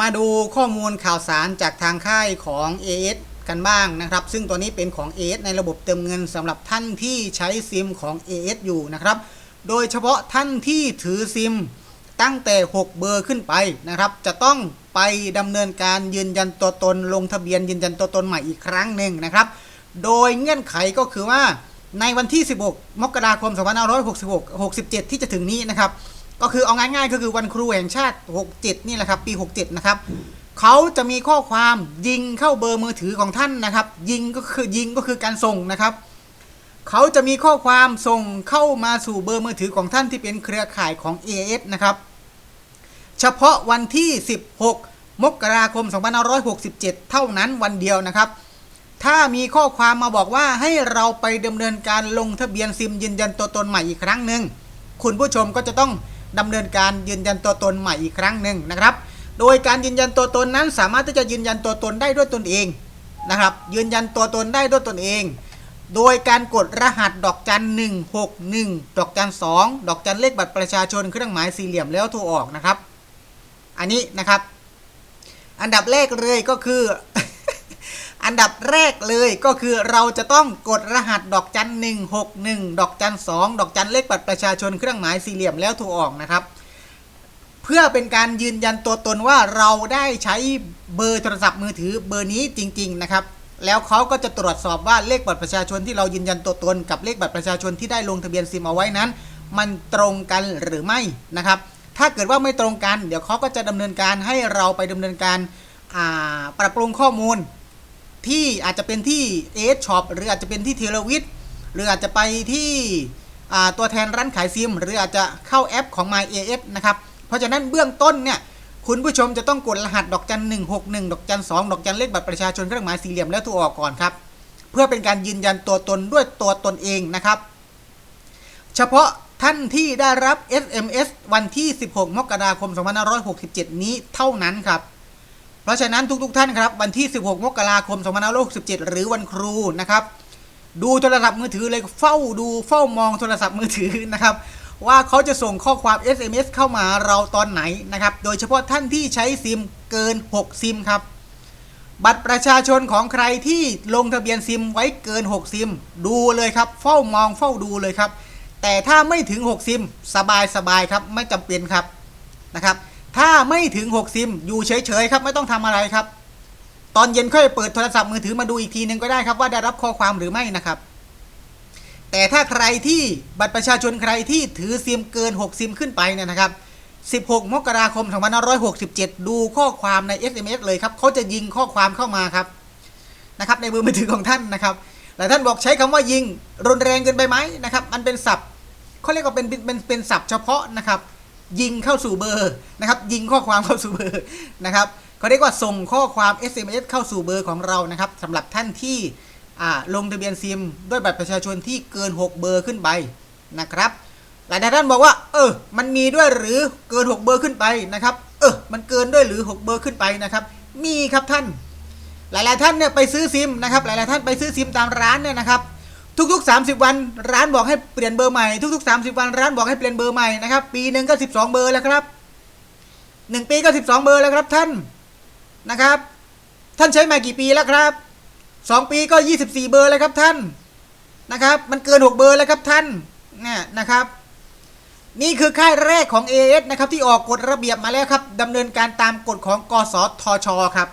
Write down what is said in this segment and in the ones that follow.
มาดูข้อมูลข่าวสารจากทางค่ายของ AS กันบ้างนะครับ ซึ่งตัวนี้เป็นของ AS ในระบบเติมเงินสำหรับท่านที่ใช้ซิมของ AS อยู่นะครับ โดยเฉพาะท่านที่ถือซิมตั้งแต่ 6 เบอร์ขึ้นไปนะครับ จะต้องไปดำเนินการยืนยันตัวตน ลงทะเบียนยืนยันตัวตนใหม่อีกครั้งหนึ่งนะครับ โดยเงื่อนไขก็คือว่าในวันที่ 16 มกราคม 2566 67 ที่จะถึงนี้นะครับ ก็คือเอาง่ายๆก็คือวันครูแห่งชาติ 67 นี่แหละครับ ปี 67 นะครับเขาจะมีข้อความยิงเข้าเบอร์มือถือของท่านนะครับ ยิงก็คือยิงก็คือการส่งนะครับเขาจะมีข้อความส่งเข้ามาสู่เบอร์มือถือของท่านที่เป็นเครือข่ายของ AS นะครับ เฉพาะวันที่ 16 มกราคม 2567 เท่านั้นวันเดียวนะครับ ถ้ามีข้อความมาบอกว่าให้เราไปดำเนินการลงทะเบียนซิมยืนยันตัวตนใหม่อีกครั้งหนึ่งคุณผู้ชมก็จะต้อง ดำเนินการยืนยันตัวตนใหม่อีกครั้งหนึ่งนะครับ โดยการยืนยันตัวตนนั้นสามารถที่จะยืนยันตัวตนได้ด้วยตนเองนะครับ ยืนยันตัวตนได้ด้วยตนเอง โดยการกดรหัสดอกจันหนึ่งหกหนึ่งดอกจันสองดอกจันเลขบัตรประชาชนเครื่องหมายสี่เหลี่ยมแล้วโทรออกนะครับ อันนี้นะครับ อันดับแรกเลยก็คือ อันดับแรกเลยก็คือเราจะต้องกดรหัสดอกจันหนึ่งหกหนึ่งดอกจันสองดอกจันเลขบัตรประชาชนเครื่องหมายสี่เหลี่ยมแล้วโทรออกนะครับ เพื่อเป็นการยืนยันตัวตนว่าเราได้ใช้เบอร์โทรศัพท์มือถือเบอร์นี้จริง ๆ นะครับ แล้วเขาก็จะตรวจสอบว่าเลขบัตรประชาชนที่เรายืนยันตัวตนกับเลขบัตรประชาชนที่ได้ลงทะเบียนซิมเอาไว้นั้น มันตรงกันหรือไม่นะครับ ถ้าเกิดว่าไม่ตรงกัน เดี๋ยวเขาก็จะดำเนินการให้เราไปดำเนินการปรับปรุงข้อมูล ที่อาจจะเป็นที่เอสช็อปหรืออาจจะเป็นที่เทเลวิทหรืออาจจะไปที่ตัวแทนร้านขายซิม หรืออาจจะเข้าแอปของ My AS นะครับ เพราะฉะนั้นเบื้องต้นเนี่ยคุณผู้ชมจะต้องกดรหัสดอกจัน 161 ดอกจัน 2 ดอกจันเลขบัตรประชาชนเครื่องหมายสี่เหลี่ยมแล้วโทรออกก่อนครับ เพื่อเป็นการยืนยันตัวตนด้วยตัวตนเองนะครับ เฉพาะท่านที่ได้รับ SMS วันที่ 16 มกราคม 2567 นี้เท่านั้นครับ เพราะฉะนั้นทุกๆทท่านครับวันที่ 16 มกราคม2567 หรือวันครูนะครับดูโทรศัพท์มือถือเลยเฝ้าดูเฝ้ามองโทรศัพท์มือถือนะครับว่าเขาจะส่งข้อความ SMS เข้ามาเราตอนไหนนะครับ โดยเฉพาะท่านที่ใช้ซิมเกิน 6 ซิมครับ บัตรประชาชนของใครที่ลงทะเบียนซิมไว้เกิน 6 ซิม ดูเลยครับ เฝ้ามองเฝ้าดูเลยครับ แต่ถ้าไม่ถึง 6 ซิม สบายสบายครับ ไม่จำเป็นครับนะครับ ถ้าไม่ถึง 6 ซิม อยู่เฉยๆครับไม่ต้องทำอะไรครับ ตอนเย็นค่อยเปิดโทรศัพท์มือถือมาดูอีกทีหนึงก็ได้ครับว่าได้รับข้อความหรือไม่นะครับ แต่ถ้าใครที่บัตรประชาชนใครที่ถือซิมเกิน 6 ซิมขึ้นไปเนี่ยนะครับ 16 มกราคม2567 ดูข้อความใน SMS เลยครับเขาจะยิงข้อความเข้ามาครับนะครับในเบอมือถือของท่านนะครับหลายท่านบอกใช้คำว่ายิงรุนแรงเกินไปไหมนะครับ มันเป็นศัพท์เขาเรียกว่าเป็นเป็นเป็นเป็นศัพท์เฉพาะนะครับ ยิงเข้าสู่เบอร์นะครับ ยิงข้อความเข้าสู่เบอร์นะครับเขาเรียกว่าส่งข้อความ SMS เข้าสู่เบอร์ของเรานะครับสำหรับท่านที่อ่าลงทะเบียนซิม ด้วยบัตรประชาชนที่เกิน 6 เบอร์ขึ้นไปนะครับ หลายท่านบอกว่า เออ มันมีด้วยหรือเกิน 6 เบอร์ขึ้นไปนะครับ เออ มันเกินด้วยหรือ 6 เบอร์ขึ้นไปนะครับ มีครับท่าน หลาย ๆ ท่านเนี่ยไปซื้อซิมนะครับ หลาย ๆ ท่านไปซื้อซิมตามร้านเนี่ยนะครับ ทุกๆ 30 วันร้านบอกให้เปลี่ยนเบอร์ใหม่ทุก ๆ 30 วันร้านบอกให้เปลี่ยนเบอร์ใหม่นะครับปีหนึ่งก็ 12 เบอร์แล้วครับหนึ่งปีก็ 12 เบอร์แล้วครับท่านนะครับ ท่านใช้มากี่ปีแล้วครับสองปีก็ 24 เบอร์แล้วครับท่านนะครับ มันเกิน 6 เบอร์แล้วครับท่านเนี่ยนะครับ นี่คือค่ายแรกของ AS นะครับที่ออกกฎระเบียบมาแล้วครับดำเนินการตามกฎของกสทช ครับ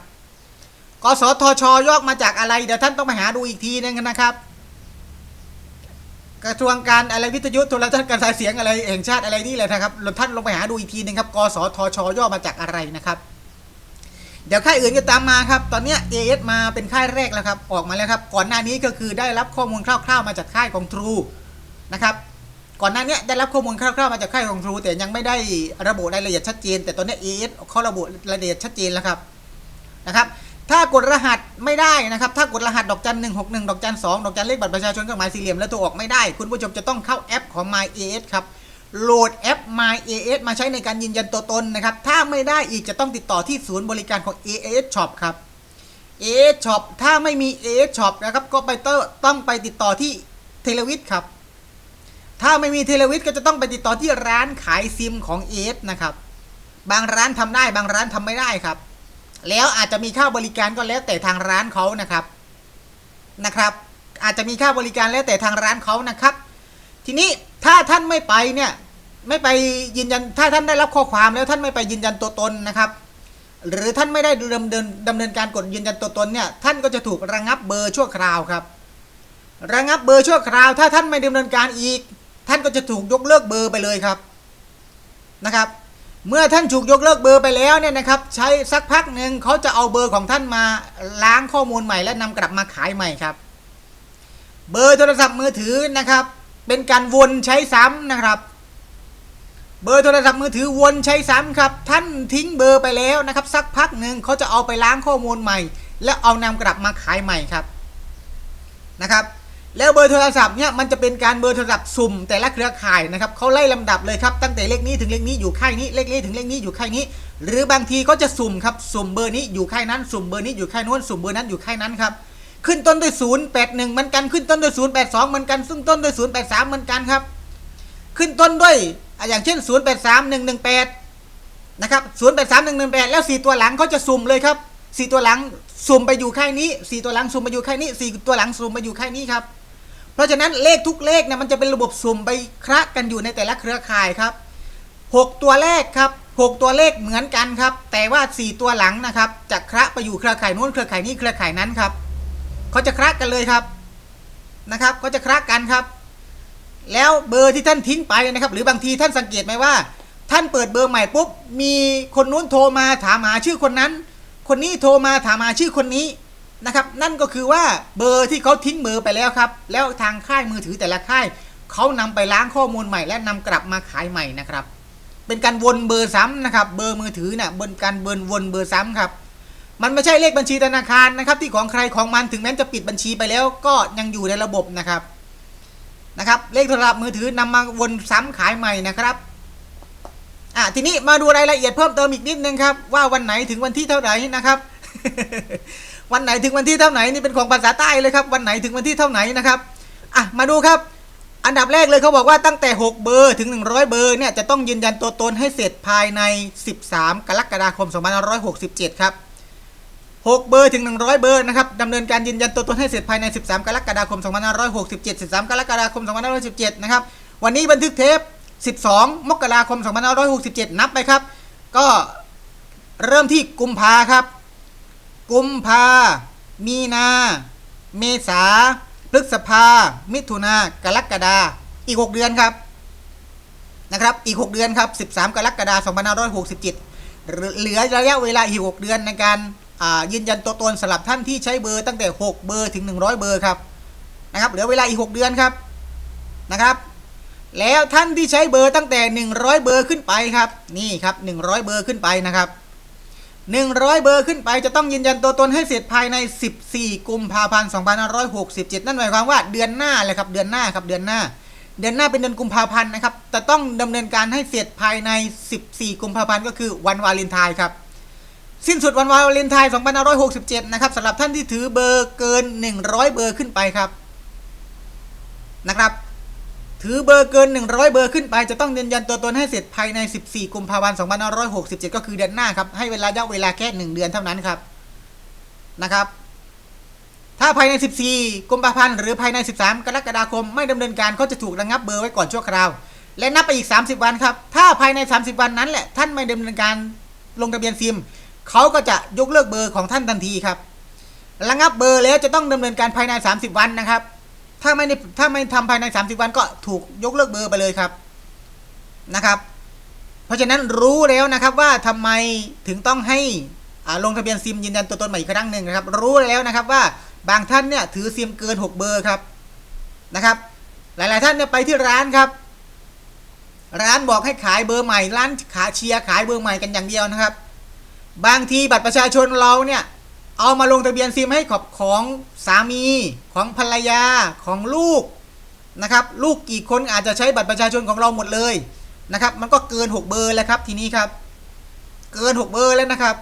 กสทชย่อมาจากอะไรเดี๋ยวท่านต้องไปหาดูอีกทีนึงนะครับ กระทรวงการอะไรวิทยุโทรทัศน์การสายเสียงอะไรแห่งชาติอะไรนี่แหละนะครับท่านลงไปหาดูอีกทีนึงครับกสทช ย่อมาจากอะไรนะครับเดี๋ยวค่ายอื่นก็ตามมาครับ ตอนนี้ย AS มาเป็นค่ายแรกแล้วครับ ออกมาแล้วครับ ก่อนหน้านี้ก็คือได้รับข้อมูลคร่าวๆมาจากค่ายของ True นะครับ ก่อนหน้านี้ได้รับข้อมูลคร่าวๆมาจากค่ายของ True แต่ยังไม่ได้ระบุรายละเอียดชัดเจน แต่ตอนนี้ย AS เขาระบุรายละเอียดชัดเจนแล้วครับ นะครับ ถ้ากดรหัสไม่ได้นะครับ ถ้ากดรหัสดอกจันหนึ่งหกหนึ่งดอกจันสองดอกจันเลขบัตรประชาชนเครื่องหมายสี่เหลี่ยมแล้วตัวออกไม่ได้ คุณผู้ชมจะต้องเข้าแอปของ My AS ครับโหลดแอป My AS มาใช้ในการยืนยันตัวตนนะครับ ถ้าไม่ได้อีกจะต้องติดต่อที่ศูนย์บริการของ AS Shop ครับ AS Shop ถ้าไม่มี AS Shop นะครับก็ไปต้องไปติดต่อที่เทเลวิทครับ ถ้าไม่มีเทเลวิทก็จะต้องไปติดต่อที่ร้านขายซิมของ AS นะครับ บางร้านทำได้บางร้านทำไม่ได้ครับ แล้วอาจจะมีค่าบริการก็แล้วแต่ทางร้านเขานะครับนะครับ อาจจะมีค่าบริการแล้วแต่ทางร้านเขานะครับ ทีนี้ถ้าท่านไม่ไปเนี่ยไม่ไปยืนยันถ้าท่านได้รับข้อความแล้วท่านไม่ไปยืนยันตัวตนนะครับ หรือท่านไม่ได้ดำเนินดำเนินการกดยืนยันตัวตนเนี่ยท่านก็จะถูกระงับเบอร์ชั่วคราวครับ ระงับเบอร์ชั่วคราว ถ้าท่านไม่ดำเนินการอีก ท่านก็จะถูกยกเลิกเบอร์ไปเลยครับนะครับ เมื่อท่านถูกยกเลิกเบอร์ไปแล้วเนี่ยนะครับ ใช้สักพักหนึ่งเขาจะเอาเบอร์ของท่านมาล้างข้อมูลใหม่และนำกลับมาขายใหม่ครับ เบอร์โทรศัพท์มือถือนะครับ เป็นการวนใช้ซ้ำนะครับ เบอร์โทรศัพท์มือถือวนใช้ซ้ำครับ ท่านทิ้งเบอร์ไปแล้วนะครับ สักพักหนึ่งเขาจะเอาไปล้างข้อมูลใหม่ แล้วเอานำกลับมาขายใหม่ครับนะครับ แล้วเบอร์โทรศัพท์เนี่ยมันจะเป็นการเบอร์โทรศัพท์สุ่มแต่ละเครือข่ายนะครับเขาไล่ลำดับเลยครับตั้งแต่เลขนี้ถึงเลขนี้อยู่ค่ายนี้เลขนี้ถึงเลขนี้อยู่ค่ายนี้ หรือบางทีก็จะสุ่มครับสุ่มเบอร์นี้อยู่ค่ายนั้นสุ่มเบอร์นี้อยู่ค่ายนู้นสุ่มเบอร์นั้นอยู่ค่ายนั้นครับขึ้นต้นด้วยศูนย์แปดหนึ่งเหมือนกันขึ้นต้นด้วยศูนย์แปดสองเหมือนกันซึ่งต้นด้วยศูนย์แปดสามเหมือนกันครับ ขึ้นต้นด้วยอย่างเช่นศูนย์แปดสามหนึ่งหนึ่งแปดนะครับศูนย์แปดสามหนึ่งหนึ่งแล้วสี่ตัวหลังเขาจะสุ่มเลยครับสี่ตัวหลังสุ่มไปอยู่ค่ายนี้สี่ตัวหลังสุ่มไปอยู่ค่ายนี้สี่ตัวหลังสุ่มไปอยู่ค่ายนี้ครับ เพราะฉะนั้นเลขทุกเลขเนี่ยมันจะเป็นระบบสุ่มไปคละกันอยู่ในแต่ละเครือข่ายครับหกตัวแรกครับหกตัวเลขเหมือนกันครับ แต่ว่าสี่ตัวหลังนะครับจะคละไปอยู่เครือข่ายนู้นเครือข่ายนี้เครือข่ายนั้นครับเขาจะคละกันเลยครับนะครับเขาจะคละกันครับ แล้วเบอร์ที่ท่านทิ้งไปนะครับ หรือบางทีท่านสังเกตไหมว่า ท่านเปิดเบอร์ใหม่ปุ๊บมีคนนู้นโทรมาถามหาชื่อคนนั้น คนนี้โทรมาถามหาชื่อคนนี้ นะครับ นั่นก็คือว่าเบอร์ที่เขาทิ้งเบอไปแล้วครับ แล้วทางค่ายมือถือแต่ละค่ายเขานำไปล้างข้อมูลใหม่ และนำกลับมาขายใหม่นะครับ เป็นการวนเบอร์ซ้ำนะครับเบอร์มือถือเนี่ยบนการเบิร์นวนเบอร์ซ้ำครับมันไม่ใช่เลขบัญชีธนาคารนะครับที่ของใครของมันถึงแม้จะปิดบัญชีไปแล้วก็ยังอยู่ในระบบนะครับนะครับเลขโทรศัพท์มือถือนำมาวนซ้ำขายใหม่นะครับอะทีนี้มาดูรายละเอียดเพิ่มเติมอีกนิดนึงครับว่าวันไหนถึงวันที่เท่าไหร่นะครับ วันไหนถึงวันที่เท่าไหร่นี่เป็นของภาษาใต้เลยครับ วันไหนถึงวันที่เท่าไหร่นะครับอะมาดูครับ อันดับแรกเลยเขาบอกว่าตั้งแต่ 6 เบอร์ถึง 100 เบอร์เนี่ยจะต้องยืนยันตัวตนให้เสร็จภายใน 13 กรกฎาคม2567 ครับ 6 เบอร์ถึง 100 เบอร์นะครับดำเนินการยืนยันตัวตนให้เสร็จภายใน 13 กรกฎาคม2567 13 กรกฎาคม2517นะครับ วันนี้บันทึกเทป 12 มกราคม2567 นับไปครับ ก็เริ่มที่กุมภาครับ กุมภา มีนา เมษา พฤษภา มิถุนากรกฎาอีก 6 เดือนครับ นะครับ อีก 6 เดือนครับ 13 กรกฎาคม2567 เหลือระยะเวลาอีก 6 เดือนในการยืนยันตัวตนสำหรับท่านที่ใช้เบอร์ตั้งแต่ 6 เบอร์ถึง 100 เบอร์ครับ นะครับ เหลือเวลาอีก 6 เดือนครับ นะครับ แล้วท่านที่ใช้เบอร์ตั้งแต่ 100 เบอร์ขึ้นไปครับ นี่ครับ 100 เบอร์ขึ้นไปนะครับ 100 เบอร์ขึ้นไปจะต้องยืนยันตัวตนให้เสร็จภายใน 14 กุมภาพันธ์ 2567 นั่นหมายความว่าเดือนหน้าเลยครับเดือนหน้าครับเดือนหน้า เดือนหน้าเป็นเดือนกุมภาพันธ์นะครับแต่ต้องดำเนินการให้เสร็จภายใน 14 กุมภาพันธ์ก็คือวันวาเลนไทน์ครับสิ้นสุดวันวาเลนไทน์ 2567 นะครับสำหรับท่านที่ถือเบอร์เกิน 100 เบอร์ขึ้นไปครับนะครับ ถือเบอร์เกิน 100 เบอร์ขึ้นไปจะต้องยืนยันตัวตนให้เสร็จภายใน 14 กุมภาพันธ์2567 ก็คือเดือนหน้าครับ ให้เวลาระยะเวลาแค่ 1 เดือนเท่านั้นครับนะครับ ถ้าภายใน 14 กุมภาพันธ์หรือภายใน 13 กรกฎาคมไม่ดำเนินการเขาจะถูกระงับเบอร์ไว้ก่อนชั่วคราว และนับไปอีก 30 วันครับ ถ้าภายใน 30 วันนั้นแหละท่านไม่ดำเนินการลงทะเบียนซิมเขาก็จะยกเลิกเบอร์ของท่านทันทีครับ ระงับเบอร์แล้วจะต้องดำเนินการภายใน 30 วันนะครับ ถ้าไม่ถ้าไม่ทำภายใน 30 วันก็ถูกยกเลิกเบอร์ไปเลยครับนะครับ เพราะฉะนั้นรู้แล้วนะครับว่าทำไมถึงต้องให้ลงทะเบียนซิมยืนยันตัวตนใหม่อีกครั้งหนึ่งนะครับ รู้แล้วนะครับว่าบางท่านเนี่ยถือซิมเกิน 6 เบอร์ครับนะครับ หลาย ๆ ท่านเนี่ยไปที่ร้านครับ ร้านบอกให้ขายเบอร์ใหม่ร้านขาเชียร์ขายเบอร์ใหม่กันอย่างเดียวนะครับ บางทีบัตรประชาชนเราเนี่ย เอามาลงทะเบียนซิมให้ขอบของสามีของภรรยาของลูกนะครับ ลูกกี่คนอาจจะใช้บัตรประชาชนของเราหมดเลยนะครับ มันก็เกิน 6 เบอร์แล้วครับทีนี้ครับ เกิน 6 เบอร์แล้วนะครับ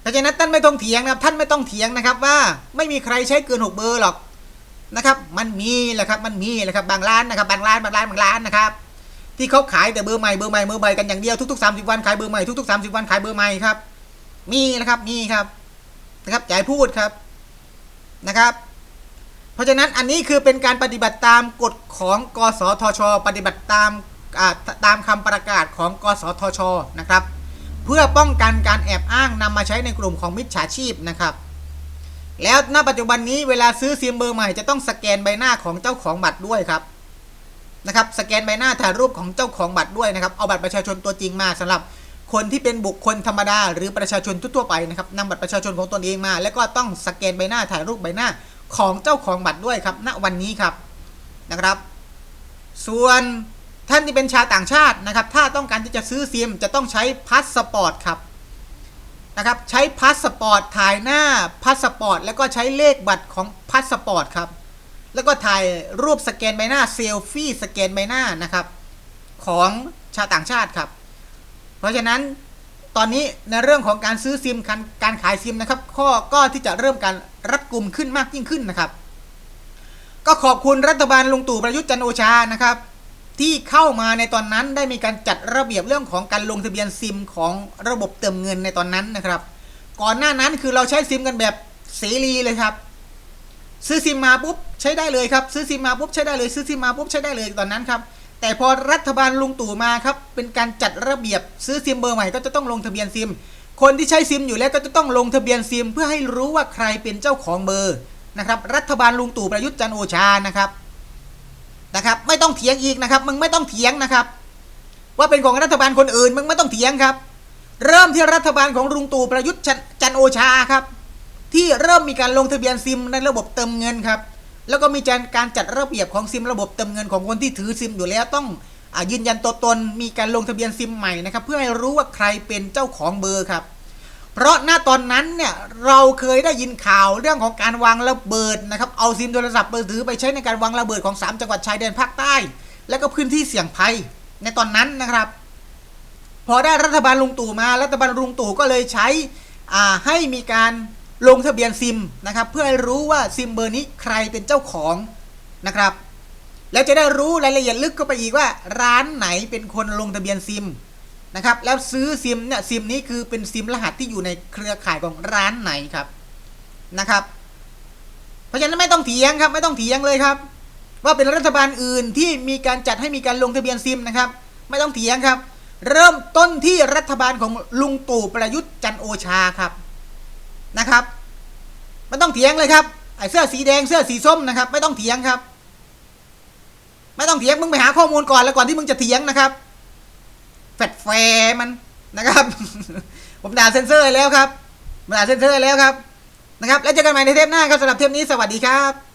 เพราะฉะนั้นท่านไม่ต้องเถียงนะครับ ท่านไม่ต้องเถียงนะครับว่าไม่มีใครใช้เกิน 6 เบอร์หรอกนะครับ มันมีแหละครับ มันมีแหละครับบางร้านนะครับ บางร้านบางร้านบางร้านนะครับ ที่เขาขายแต่เบอร์ใหม่เบอร์ใหม่เบอร์ใหม่กันอย่างเดียวทุกๆ30วันขายเบอร์ใหม่ทุกๆ30วันขายเบอร์ใหม่ครับ มีนะครับมีครับ นะครับอย่าให้พูดครับนะครับ เพราะฉะนั้นอันนี้คือเป็นการปฏิบัติตามกฎของกสทช ปฏิบัติตามตามคำประกาศของกสทชนะครับ เพื่อป้องกันการแอบอ้างนำมาใช้ในกลุ่มของมิจฉาชีพนะครับ แล้วณปัจจุบันนี้เวลาซื้อซิมเบอร์ใหม่จะต้องสแกนใบหน้าของเจ้าของบัตรด้วยครับนะครับสแกนใบหน้าถ่ายรูปของเจ้าของบัตรด้วยนะครับเอาบัตรประชาชนตัวจริงมาสำหรับ คนที่เป็นบุคคลธรรมดา หรือประชาชนทั่วไปนะครับนำบัตรประชาชนของตนเองมา แล้วก็ต้องสแกนใบหน้าถ่ายรูปใบหน้าของเจ้าของบัตรด้วยครับ ณวันนี้ครับนะครับ ส่วนท่านที่เป็นชาวต่างชาตินะครับ ถ้าต้องการที่จะซื้อซิมจะต้องใช้พาสปอร์ตครับนะครับ ใช้พาสปอร์ตถ่ายหน้าพาสปอร์ตแล้วก็ใช้เลขบัตรของพาสปอร์ตครับ แล้วก็ถ่ายรูปสแกนใบหน้าเซลฟี่สแกนใบหน้านะครับ ของชาวต่างชาติครับ เพราะฉะนั้นตอนนี้ในเรื่องของการซื้อซิมการการขายซิมนะครับข้อก็ที่จะเริ่มการรัดกลุ่มขึ้นมากยิ่งขึ้นนะครับ ก็ขอบคุณรัฐบาลลุงตู่ประยุทธ์จันโอชานะครับ ที่เข้ามาในตอนนั้นได้มีการจัดระเบียบเรื่องของการลงทะเบียนซิมของระบบเติมเงินในตอนนั้นนะครับ ก่อนหน้านั้นคือเราใช้ซิมกันแบบเสรีเลยครับ ซื้อซิมมาปุ๊บใช้ได้เลยครับ ซื้อซิมมาปุ๊บใช้ได้เลย ซื้อซิมมาปุ๊บใช้ได้เลยตอนนั้นครับ แต่พอรัฐบาลลุงตู่มาครับ เป็นการจัดระเบียบซื้อซิมเบอร์ใหม่ก็จะต้องลงทะเบียนซิม คนที่ใช้ซิมอยู่แล้วก็จะต้องลงทะเบียนซิม เพื่อให้รู้ว่าใครเป็นเจ้าของเบอร์นะครับ รัฐบาลลุงตู่ประยุทธ์จันโอชานะครับนะครับ ไม่ต้องเถียงอีกนะครับ มึงไม่ต้องเถียงนะครับ ว่าเป็นของรัฐบาลคนอื่นมึงไม่ต้องเถียงครับ เริ่มที่รัฐบาลของลุงตู่ประยุทธ์จันโอชาครับ ที่เริ่มมีการลงทะเบียนซิมในระบบเติมเงินครับ แล้วก็มีการจัดระเบียบของซิมระบบเติมเงินของคนที่ถือซิมอยู่แล้วต้องอยืนยันตัวตนมีการลงทะเบียนซิมใหม่นะครับเพื่อให้รู้ว่าใครเป็นเจ้าของเบอร์ครับ เพราะณตอนนั้นเนี่ยเราเคยได้ยินข่าวเรื่องของการวางระเบิดนะครับเอาซิมโทรศัพท์มือถือไปใช้ในการวางระเบิดของ 3 จังหวัดชายแดนภาคใต้ และก็พื้นที่เสี่ยงภัยในตอนนั้นนะครับ พอได้รัฐบาลลุงตู่มารัฐบาลลุงตู่ก็เลยใช้ให้มีการ ลงทะเบียนซิมนะครับ เพื่อให้รู้ว่าซิมเบอร์นี้ใครเป็นเจ้าของนะครับ แล้วจะได้รู้รายละเอียดลึกเข้าไปอีกว่า ร้านไหนเป็นคนลงทะเบียนซิมนะครับ แล้วซื้อซิมเนี่ยซิมนี้คือเป็นซิมรหัสที่อยู่ในเครือข่ายของร้านไหนครับนะครับ เพราะฉะนั้นไม่ต้องเถียงครับ ไม่ต้องเถียงเลยครับ ว่าเป็นรัฐบาลอื่นที่มีการจัดให้มีการลงทะเบียนซิมนะครับ ไม่ต้องเถียงครับ เริ่มต้นที่รัฐบาลของลุงตู่ประยุทธ์จันโอชาครับ นะครับไม่ต้องเถียงเลยครับไอ้เสื้อสีแดงเสื้อสีส้มนะครับ ไม่ต้องเถียงครับ ไม่ต้องเถียงมึงไปหาข้อมูลก่อนแล้วก่อนที่มึงจะเถียงนะครับแฟดแฟมันนะครับ ผมด่าเซนเซอร์แล้วครับผมด่าเซนเซอร์แล้วครับนะครับ แล้วเจอกันใหม่ในเทปหน้าครับสำหรับเทปนี้สวัสดีครับ